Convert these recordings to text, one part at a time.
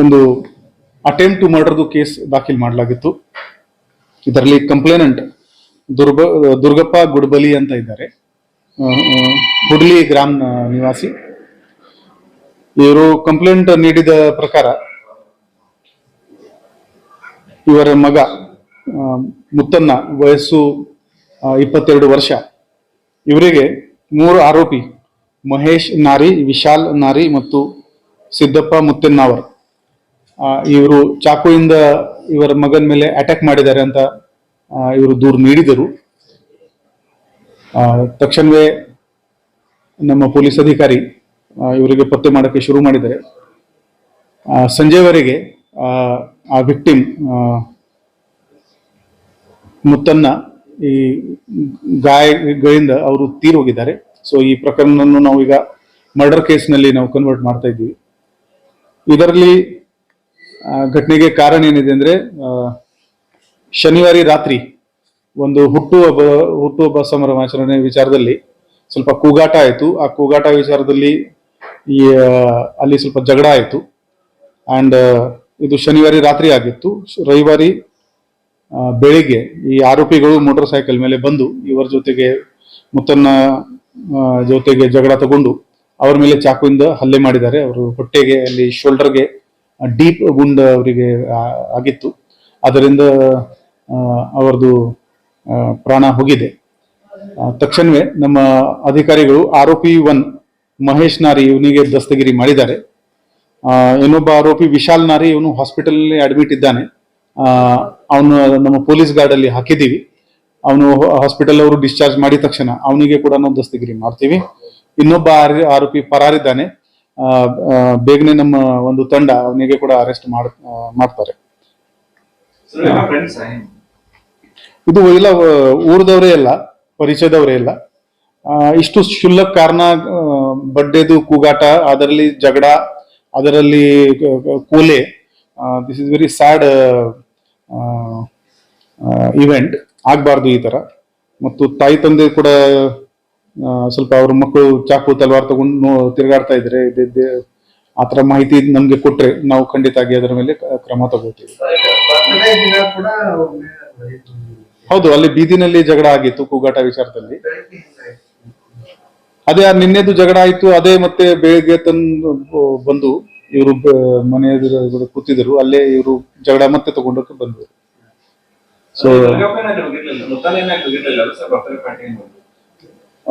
ಒಂದು attempt to ಮರ್ಡರ್ದು case ದಾಖಲು ಮಾಡಲಾಗಿತ್ತು. ಇದರಲ್ಲಿ ಕಂಪ್ಲೇನೆಂಟ್ ದುರ್ಬ, ದುರ್ಗಪ್ಪ ಗುಡ್ಬಲಿ ಅಂತ ಇದ್ದಾರೆ. ಹುಡ್ಲಿ ಗ್ರಾಮ್ ನಿವಾಸಿ. ಇವರು ಕಂಪ್ಲೇಂಟ್ ನೀಡಿದ ಪ್ರಕಾರ ಇವರ ಮಗ ಮುತ್ತನ್ನ ವಯಸ್ಸು ಇಪ್ಪತ್ತೆರಡು ವರ್ಷ. ಇವರಿಗೆ ಮೂರು ಆರೋಪಿ ಮಹೇಶ್ ನಾರಿ, ವಿಶಾಲ್ ನಾರಿ ಮತ್ತು ಸಿದ್ದಪ್ಪ ಮುತ್ತನ್ನಾವರ್. ಇವರು ಚಾಕುವಿಂದ ಇವರ ಮಗನ ಮೇಲೆ ಅಟ್ಯಾಕ್ ಮಾಡಿದ್ದಾರೆ ಅಂತ ಇವರು ದೂರು ನೀಡಿದರು. ತಕ್ಷಣವೇ ನಮ್ಮ ಪೊಲೀಸ್ ಅಧಿಕಾರಿ ಇವರಿಗೆ ಪತ್ತೆ ಮಾಡೋಕ್ಕೆ ಶುರು ಮಾಡಿದ್ದಾರೆ. ಸಂಜೆವರೆಗೆ ಆ, ವಿಕ್ಟಿಮ್ ಮುತ್ತನ್ನ ಈ ಗಾಯಗಳಿಂದ ಅವರು ತೀರ್ ಹೋಗಿದ್ದಾರೆ. ಸೊ ಈ ಪ್ರಕರಣವನ್ನು ನಾವು ಈಗ ಮರ್ಡರ್ ಕೇಸ್ನಲ್ಲಿ ನಾವು ಕನ್ವರ್ಟ್ ಮಾಡ್ತಾ ಇದ್ದೀವಿ. ಇದರಲ್ಲಿ ಘಟನೆಗೆ ಕಾರಣ ಏನಿದೆ ಅಂದ್ರೆ ಶನಿವಾರ ರಾತ್ರಿ ಒಂದು ಹುಟ್ಟು ಹುಟ್ಟುಹಬ್ಬ ಹುಟ್ಟುಹಬ್ಬ ಸಂಭ್ರಮಾಚರಣೆ ವಿಚಾರದಲ್ಲಿ ಸ್ವಲ್ಪ ಕೂಗಾಟ ಆಯಿತು. ಆ ಕೂಗಾಟ ವಿಚಾರದಲ್ಲಿ ಈ ಅಲ್ಲಿ ಸ್ವಲ್ಪ ಜಗಳ ಆಯಿತು. ಅಂಡ್ ಇದು ಶನಿವಾರ ರಾತ್ರಿ ಆಗಿತ್ತು. ರವಿವಾರಿ ಬೆಳಿಗ್ಗೆ ಈ ಆರೋಪಿಗಳು ಮೋಟಾರ್ ಸೈಕಲ್ ಮೇಲೆ ಬಂದು ಇವರ ಜೊತೆಗೆ ಮುತ್ತನ್ನ ಜೊತೆಗೆ ಜಗಳ ತಗೊಂಡು ಅವರ ಮೇಲೆ ಚಾಕುವಿಂದ ಹಲ್ಲೆ ಮಾಡಿದ್ದಾರೆ. ಅವರು ಹೊಟ್ಟೆಗೆ, ಅಲ್ಲಿ ಶೋಲ್ಡರ್ಗೆ ಡೀಪ್ ಗುಂಡ್ ಅವರಿಗೆ ಆಗಿತ್ತು. ಅದರಿಂದ ಅವರದು ಪ್ರಾಣ ಹೋಗಿದೆ. ತಕ್ಷಣವೇ ನಮ್ಮ ಅಧಿಕಾರಿಗಳು ಆರೋಪಿ ಒನ್ ಮಹೇಶ್ ನಾರಿ ಇವನಿಗೆ ದಸ್ತಗಿರಿ ಮಾಡಿದ್ದಾರೆ. ಇನ್ನೊಬ್ಬ ಆರೋಪಿ ವಿಶಾಲ್ ನಾರಿ ಇವನು ಹಾಸ್ಪಿಟಲ್ ಅಡ್ಮಿಟ್ ಇದ್ದಾನೆ. ಅವನು ನಮ್ಮ ಪೊಲೀಸ್ ಗಾರ್ಡ್ ಅಲ್ಲಿ ಹಾಕಿದ್ದೀವಿ. ಅವನು ಹಾಸ್ಪಿಟಲ್ ಅವರು ಡಿಸ್ಚಾರ್ಜ್ ಮಾಡಿದ ತಕ್ಷಣ ಅವನಿಗೆ ಕೂಡ ನಾವು ದಸ್ತಗಿರಿ ಮಾಡ್ತೀವಿ. ಇನ್ನೊಬ್ಬ ಆರ್- ಆರೋಪಿ ಪರಾರಿದ್ದಾನೆ. ಬೇಗನೆ ನಮ್ಮ ಒಂದು ತಂಡ ಅವನಿಗೆ ಕೂಡ ಅರೆಸ್ಟ್ ಮಾಡ್ತಾರೆ. ಇದು ಎಲ್ಲ ಊರದವರೇ ಎಲ್ಲ ಪರಿಚಯದವರೇ ಇಲ್ಲ ಇಷ್ಟು ಶುಲ್ಲಕ್ ಕಾರಣ ಬಡ್ಡೆದು ಕೂಗಾಟ ಅದರಲ್ಲಿ ಜಗಳ ಅದರಲ್ಲಿ ಕೋಲೆ this is very sad event ಆಗ್ಬಾರ್ದು ಈ ತರ. ಮತ್ತು ತಾಯಿ ತಂದೆ ಕೂಡ ಸ್ವಲ್ಪ ಅವ್ರ ಮಕ್ಕಳು ಚಾಕು ತಲ್ವಾರ್ ತಗೊಂಡು ತಿರುಗಾಡ್ತಾ ಇದ್ರೆ ಆ ಥರ ಮಾಹಿತಿ ನಮ್ಗೆ ಕೊಟ್ರೆ ನಾವು ಖಂಡಿತಾಗಿ ಅದರ ಮೇಲೆ ಕ್ರಮ ತಗೋತೀವಿ. ಹೌದು, ಅಲ್ಲಿ ಬೀದಿನಲ್ಲಿ ಜಗಳ ಆಗಿತ್ತು ಕೂಗಾಟ ವಿಚಾರದಲ್ಲಿ. ಅದೇ ನಿನ್ನೆದು ಜಗಳ ಆಯ್ತು, ಅದೇ ಮತ್ತೆ ಬೆಳಿಗ್ಗೆ ತಂದು ಬಂದು ಇವರು ಮನೆ ಕೂತಿದ್ರು, ಅಲ್ಲೇ ಇವರು ಜಗಳ ಮತ್ತೆ ತಗೊಂಡಕ್ಕೆ ಬಂದ್ರು. ಸೊ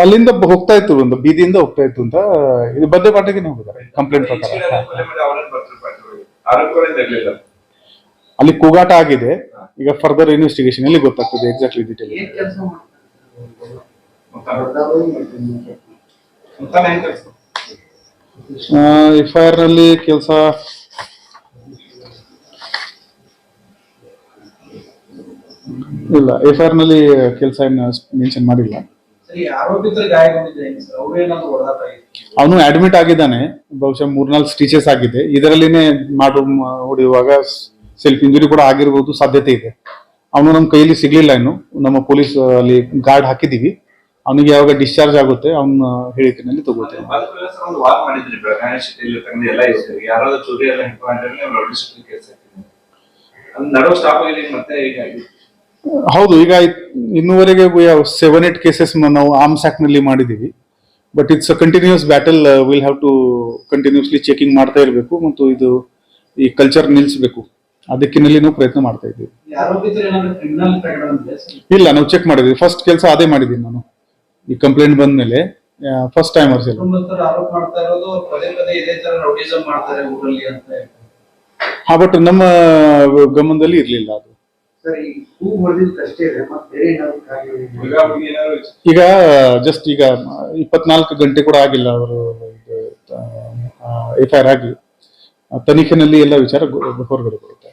ಅಲ್ಲಿಂದ ಹೋಗ್ತಾ ಇತ್ತು ಒಂದು ಬೀದಿಯಿಂದ ಹೋಗ್ತಾ ಇತ್ತು ಅಂತ ಇದು ಬದ್ದೆ ಪಾಟಿಗೆ ಹೋಗಿದ್ದಾರೆ ಕಂಪ್ಲೇಂಟ್ ಪ್ರಕಾರ. ಅಲ್ಲಿ ಕೂಗಾಟ ಆಗಿದೆ. ಈಗ ಫರ್ದರ್ ಇನ್ವೆಸ್ಟಿಗೇಷನ್ ಅಲ್ಲಿ ಗೊತ್ತಾಗ್ತದೆ ಎಕ್ಸಾಕ್ಟ್ಲಿ ಡೀಟೇಲ್ ಎಫ್ ಐ ಆರ್ನಲ್ಲಿ ಕೆಲಸ. ಇಲ್ಲ ಎಫ್ ಐ ಆರ್ನಲ್ಲಿ ಕೆಲಸ ಏನು ಮೆನ್ಷನ್ ಮಾಡಿಲ್ಲ. ಅವನು ಅಡ್ಮಿಟ್ ಆಗಿದ್ದಾನೆ. ಬಹುಶಃ ಮೂರ್ನಾಲ್ಕು ಸ್ಟಿಚಸ್ ಆಗಿದೆ. ಇದರಲ್ಲಿನೇ ಮಾಡು ಹೊಡೆಯುವಾಗ ಸೆಲ್ಫ್ ಇಂಜುರಿ ಕೂಡ ಆಗಿರ್ಬೋದು ಸಾಧ್ಯತೆ ಇದೆ. ಅವನು ನಮ್ಮ ಕೈಯಲ್ಲಿ ಸಿಗ್ಲಿಲ್ಲ ಇನ್ನು. ನಮ್ಮ ಪೊಲೀಸ್ ಅಲ್ಲಿ ಗಾರ್ಡ್ ಹಾಕಿದೀವಿ ಅವನಿಗೆ ಯಾವಾಗ ಡಿಸ್ಚಾರ್ಜ್ ಆಗುತ್ತೆ ಅವನ ಹೇಳಿಕೆನಲ್ಲಿ ತಗೋತೇವೆ ಸ್ಟಾಪ್ ಆಗಿದೆ ಮತ್ತೆ ಆಗಿದೆ. ಹೌದು ಈಗ ಇನ್ನುವರೆಗೆ ಸೆವೆನ್ ಏಟ್ ಕೇಸಸ್ ನಾವು ಆರ್ಮ್ಸ್ ಆಕ್ಟ್ನಲ್ಲಿ ಮಾಡಿದೀವಿ but it's continuous battle will have to continuously checking ಮಾಡ್ತಾ ಇರಬೇಕು ಮತ್ತು ಇದು ಈ ಕಲ್ಚರ್ ನಿಲ್ಲಿಸಬೇಕು ಅದಕ್ಕಿನಲ್ಲಿ ನಾವು ಪ್ರಯತ್ನ ಮಾಡ್ತಾ ಇದ್ದೀವಿ. ಇಲ್ಲ ನಾವು ಚೆಕ್ ಮಾಡಿದ್ವಿ ಫಸ್ಟ್ ಕೆಲಸ ಅದೇ ಮಾಡಿದ್ದೀನಿ ನಾನು. ಈ ಕಂಪ್ಲೇಂಟ್ ಬಂದ ಮೇಲೆ ಫಸ್ಟ್ ಟೈಮ್ ಅಂತ ಹಾ ಬಟ್ ನಮ್ಮ ಗಮನದಲ್ಲಿ ಇರಲಿಲ್ಲ ಅದು. ಈಗ ಜಸ್ಟ್ ಈಗ ಇಪ್ಪತ್ನಾಲ್ಕು ಗಂಟೆ ಕೂಡ ಆಗಿಲ್ಲ ಅವರು ಎಫ್ ಐ ಆರ್ ಆಗಿ ತನಿಖೆನಲ್ಲಿ ಎಲ್ಲ ವಿಚಾರ ಹೊರಗಡೆ.